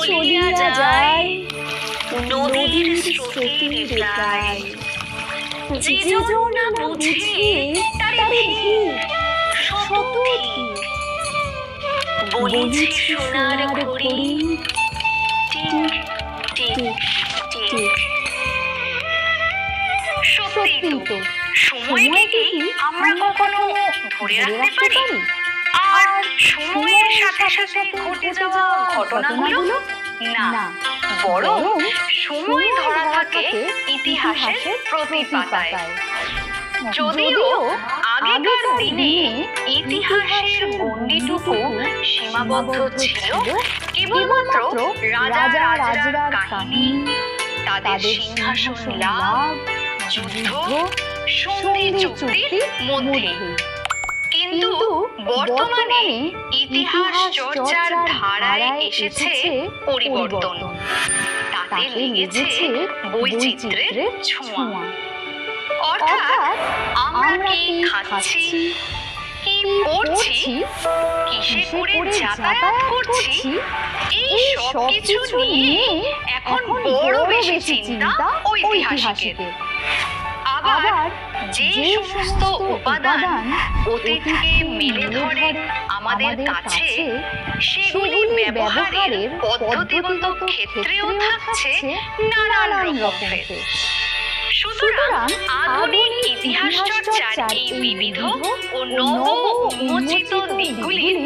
চলিয়া যায় নদীর স্রোতের গায় যে না বুঝে তারে শত বলিছে সোনার ঘড়ি টিক টিক টিক সত্যি তো। সময়কে কি আমরা কখনো ধরে রাখতে পারি? সময়ের সাথে সাথে ঘটে যাওয়া ঘটনাগুলো? না। বরং সময় ধরা থাকে ইতিহাসের প্রতি পাতায় যদিও আগেকার দিনে ইতিহাসের গণ্ডিটুকু সীমাবদ্ধ ছিল কেবলমাত্র রাজা রাজার কাহিনী তাদের সিংহাসন লাভ যুদ্ধ সন্ধি চুক্তির মধ্যে। কিন্তু বর্তমানে ইতিহাস চর্চার ধারায় এসেছে পরিবর্তন। তাতে লেগেছে বৈচিত্র্যের ছোঁয়া। অর্থাৎ আমরা কি খাচ্ছি? কি পড়ছি কিসে করে যাতায়াত করছি? এই সব কিছু নিয়ে এখন বড় বেশি চিন্তা ঐতিহাসিকের। আবার যে সমস্ত উপাদান অতীতকে মেলে ধরে আমাদের কাছে সেগুলি ব্যবহারের পদ্ধতিগত ক্ষেত্রেও থাকছে নানান রকমের। সুতরাং আধুনিক ইতিহাস চর্চার এই বিবিধ ও নব উন্মোচিত দিকগুলির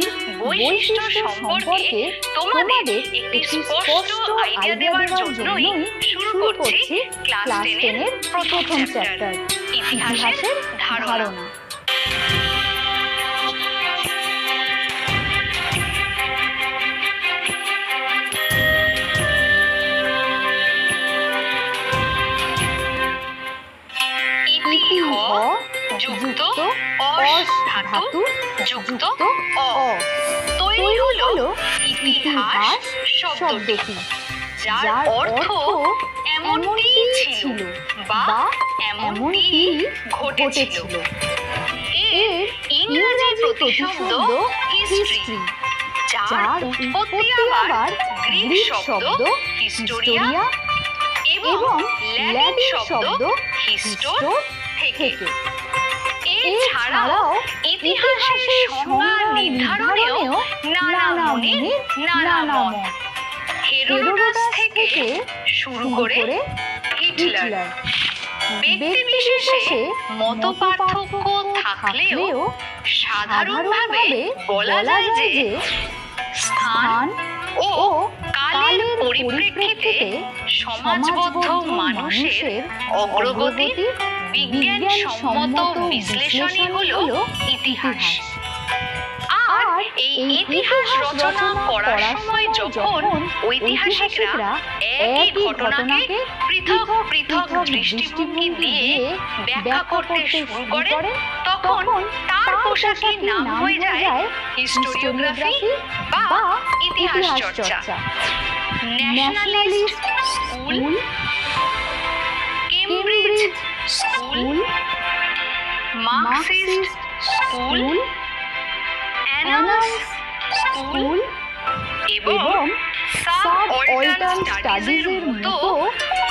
বৈশিষ্ট্য সম্পর্কে তোমাদের একটি স্পষ্ট আইডিয়া দেওয়ার জন্যই শুরু করছি ক্লাস টেনের প্রথম চ্যাপ্টার ইতিহাসের ধারণা। ধাতু যুক্ত অ। তৈরি হলো ইতিহাস শব্দটি যার অর্থ এমনটি ছিল বা এমনটি ঘটেছিল। এর ইংরেজি প্রতিশব্দ হিস্ট্রি যার উৎপত্তি আবার গ্রিক শব্দ হিস্টোরিয়া এবং ল্যাটিন শব্দ হিস্টোর থেকে। এছাড়াও ইতিহাসের সংজ্ঞা নির্ধারণেও নানা মনের নানা মত। হেরোডোটাস থেকে শুরু করে হিটলার। ব্যক্তি বিশেষে মত পার্থক্য থাকলেও সাধারণভাবে বলা যায় যে স্থান ও কালের পরিপ্রেক্ষিতে সমাজবদ্ধ মানুষের অগ্রগতি বিজ্ঞান সম্মত বিশ্লেষণই হলো ইতিহাস। আর এই ইতিহাস রচনা করার সময় যখন ঐতিহাসিকরা একই ঘটনাকে পৃথক পৃথক দৃষ্টিভঙ্গি দিয়ে ব্যাখ্যা করতে শুরু করে তখন তার পোশাকের নাম হয়ে যায় হিস্টোরিওগ্রাফি বা ইতিহাস চর্চা। Nationalist school Cambridge school Marxist school Annales school এবং সাব অল্টান স্টাডিজের মতো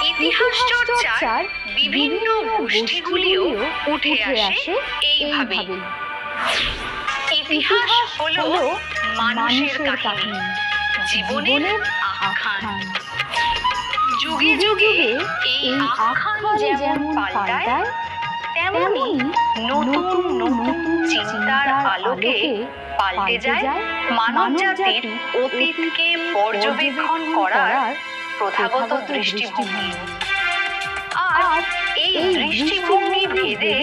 ইতিহাস চর্চার বিভিন্ন গোষ্ঠীগুলিও উঠে আসে এইভাবেই। ইতিহাস হলো মানুষের কাহিনী জীবনের আখ্যান। যুগে যুগে এই আখ্যান যেমন পাল্টায় তেমনি নতুন নতুন চিন্তার আলোকে পাল্টে যায় মানব জাতির অতীতকে পর্যবেক্ষণ করার প্রথাগত দৃষ্টিভঙ্গি। আর এই দৃষ্টিভঙ্গি ভেদে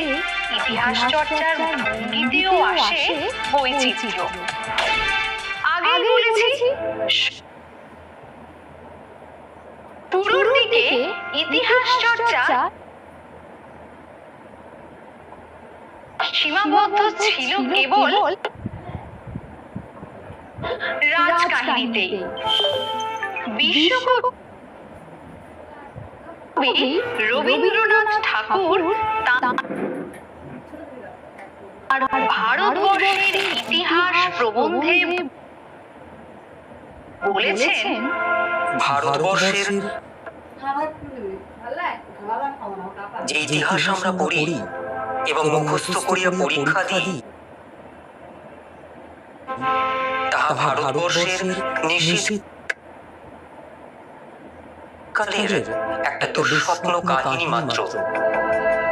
ইতিহাস চর্চার ভঙ্গিতেও আসে বৈচিত্র্য। আগে বলেছি ইতিহাস চর্চা সীমাবদ্ধ ছিল কেবল রাজকাহিনীতেই বিশ্বকবি রবীন্দ্রনাথ ঠাকুর তার ভারতবর্ষের ইতিহাস প্রবন্ধে বলেছেন ভারতবর্ষের যে ইতিহাস আমরা পড়ি এবং মুখস্থ করিয়া পরীক্ষা দিই তাহা ভারতবর্ষের নিশ্চিত কালের একটা দুঃস্বপ্ন কাহিনী মাত্র।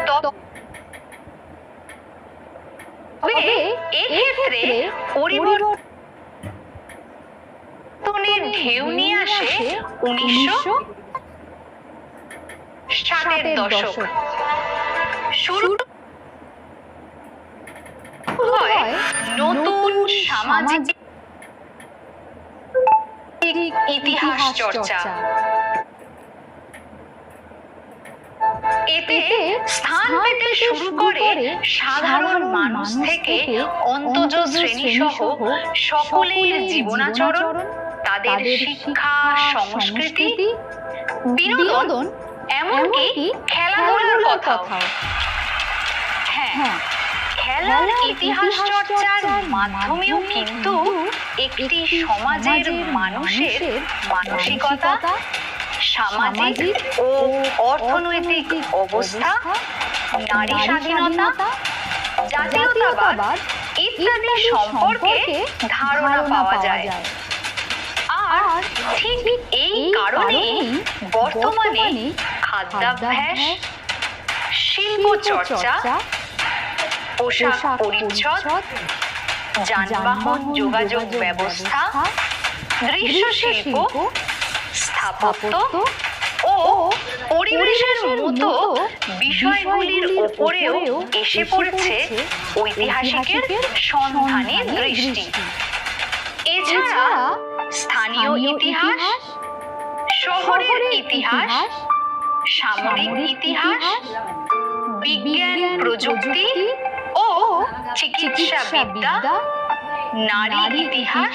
তবে এক্ষেত্রে পরিবর্তনের ঢেউ নিয়ে আসে উনিশশো ষাটের দশক। শুরু হয় নতুন সামাজিক ইতিহাস চর্চা। এতে স্থান পেতে শুরু করে সাধারণ মানুষ থেকে অন্তজ শ্রেণি সহ সকলের জীবনাচরণ তাদের শিক্ষা সংস্কৃতি বিনোদন এমনকি খেলাধুলার কথাও। হ্যাঁ খেলার ইতিহাস চর্চার মাধ্যমেও কিন্তু একটি সমাজের মানুষের মানসিকতা সামাজিক ও অর্থনৈতিক অবস্থা নারী স্বাধীনতা জাতীয়তাবাদ ইত্যাদি সম্পর্কে ধারণা পাওয়া যায়। আর ঠিক এই কারণেই বর্তমানে খাদ্যাভ্যাস শিল্প চর্চা পোশাক পরিচ্ছদ যানবাহন যোগাযোগ ব্যবস্থা দৃশ্যশিল্প স্থাপত্য ও পরিবেশের মতো বিষয়গুলির উপরেও এসে পড়েছে ঐতিহাসিকের সন্ধানী দৃষ্টি। এছাড়া স্থানীয় ইতিহাস শহরের ইতিহাস সামরিক ইতিহাস বিজ্ঞান প্রযুক্তি ও চিকিৎসা বিদ্যা নারী ইতিহাস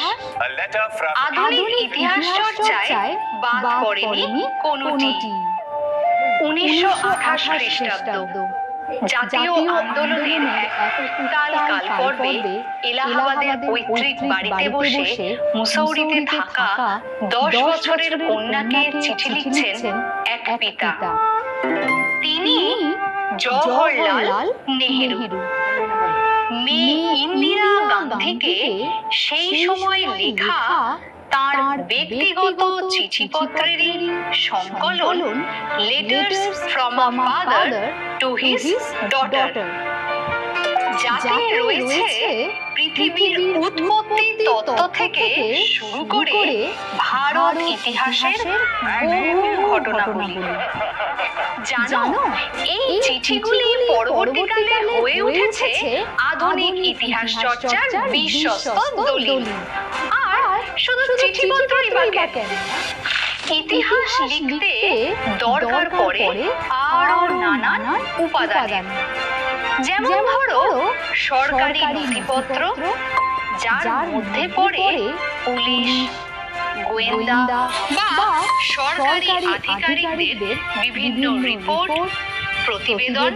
আধুনিক ইতিহাস চর্চায় বাদ পড়েনি কোনটি। উনিশশো আঠাশ খ্রিস্টাব্দ। জাতীয় আন্দোলনের এক উত্তাল কাল পর্বে এলাহাবাদের পৈতৃক বাড়িতে বসে মুসৌরিতে থাকা দশ বছরের কন্যাকে চিঠি লিখছেন এক পিতা। তিনি জওহরলাল নেহেরু। মেয়ে ইন্দিরা গান্ধীকে সেই সময় লেখা তার ব্যক্তিগত চিঠিপত্রেরই সংকলন letters from a father to his daughter যাতে রয়েছে পৃথিবীর উৎপত্তি তত্ত্ব থেকে শুরু করে ভারত ইতিহাসের বহু ঘটনাগুলি। জানো এই চিঠিগুলি পরবর্তীকালে হয়ে উঠেছে আধুনিক ইতিহাস চর্চার বিশ্বস্ত দলিল শুধু চিঠিপত্রই বা কেন ইতিহাস লিখতে দরকার পড়ে আরও নানান উপাদানের যেমন ধরো সরকারি নথিপত্র যার মধ্যে পড়ে পুলিশ গোয়েন্দা বা সরকারি আধিকারিকদের বিভিন্ন রিপোর্ট প্রতিবেদন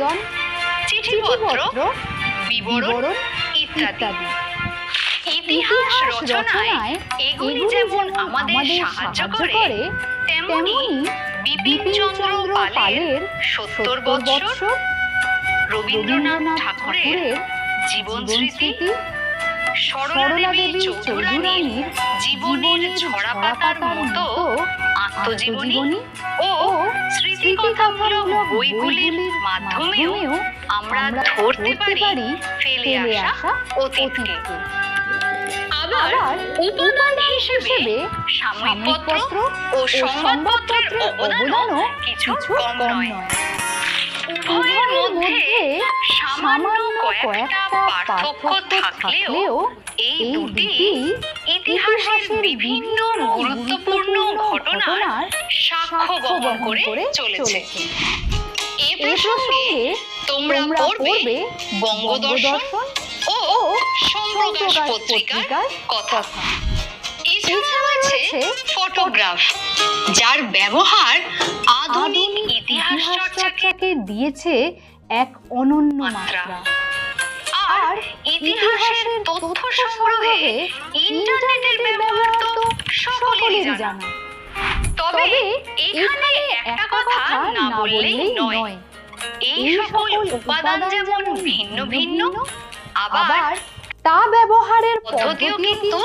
চিঠিপত্র বিবরণ ইত্যাদি। ইতিহাস রচনায় এগুলি যেমন আমাদের সাহায্য করে তেমনি বিপিন চন্দ্র পালের সত্তর বৎসর রবীন্দ্রনাথ ঠাকুরের জীবন স্মৃতি সরলা দেবী চৌধুরানীর জীবনের ঝরা পাতার মতো আত্মজীবনী ও স্মৃতিকথামূলক বইগুলির মাধ্যমেও আমরা ধরতে পারি ফেলে আসা অতীতকে। আবার উপাদান হিসেবে সাময়িকপত্র ও সংবাদপত্রের অবদানও কিছু কম নয়। উভয়ের মধ্যে সামান্য কয়েকটা পার্থক্য থাকলেও এই দুটি ইতিহাসের বিভিন্ন গুরুত্বপূর্ণ ঘটনার সাক্ষ্য বহন করে চলেছে। এ প্রসঙ্গে তোমরা পড়বে বঙ্গদর্শন ও সম্প্রকাশ পত্রিকার কথা। এছাড়া রয়েছে ফটোগ্রাফ যার ব্যবহার আধুনিক ইতিহাস চর্চাকে দিয়েছে এক অনন্য মাত্রা। আর ইতিহাসের তথ্য সংগ্রহে ইন্টারনেটের ব্যবহার তো সকলেরই জানা। তবে এখানে একটা কথা না বললেই নয়। এই সকল উপাদান যেমন ভিন্ন ভিন্ন আবার তা ব্যবহারের পদ্ধতিও কিন্তু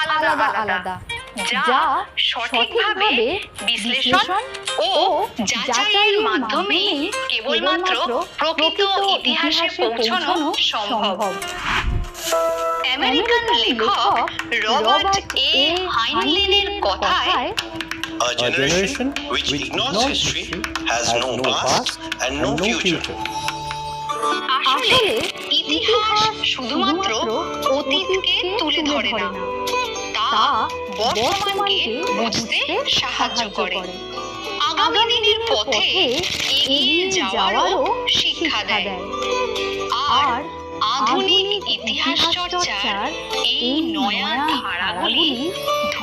আলাদা আলাদা যা সঠিকভাবে বিশ্লেষণ ও যাচাইয়ের মাধ্যমে কেবলমাত্র প্রকৃত ইতিহাসে পৌঁছানো সম্ভব। আমেরিকান লেখক রবার্ট এ হাইনলিনের কথায় A generation which ignores history has no past and no future. আসলে ইতিহাস শুধুমাত্র অতীতকে তুলে ধরে না। তা বর্তমানকে বুঝতে সাহায্য করে। আগামী দিনের পথে এগিয়ে যাওয়ারও শিক্ষা দেয়। আর আধুনিক ইতিহাস চর্চার এই নয়া ধারাগুলি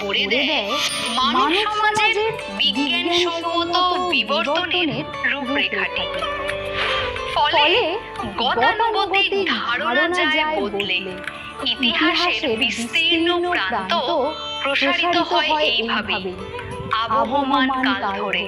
ধরে দেয়। মানব সমাজের বিজ্ঞানসম্মত বিবর্তনের রূপরেখাটি। ফলে গতানুগতিক ধারণা যায় বদলে। ইতিহাসের বিস্তীর্ণ প্রান্ত প্রসারিত হয় এইভাবে। আবহমান কাল ধরে।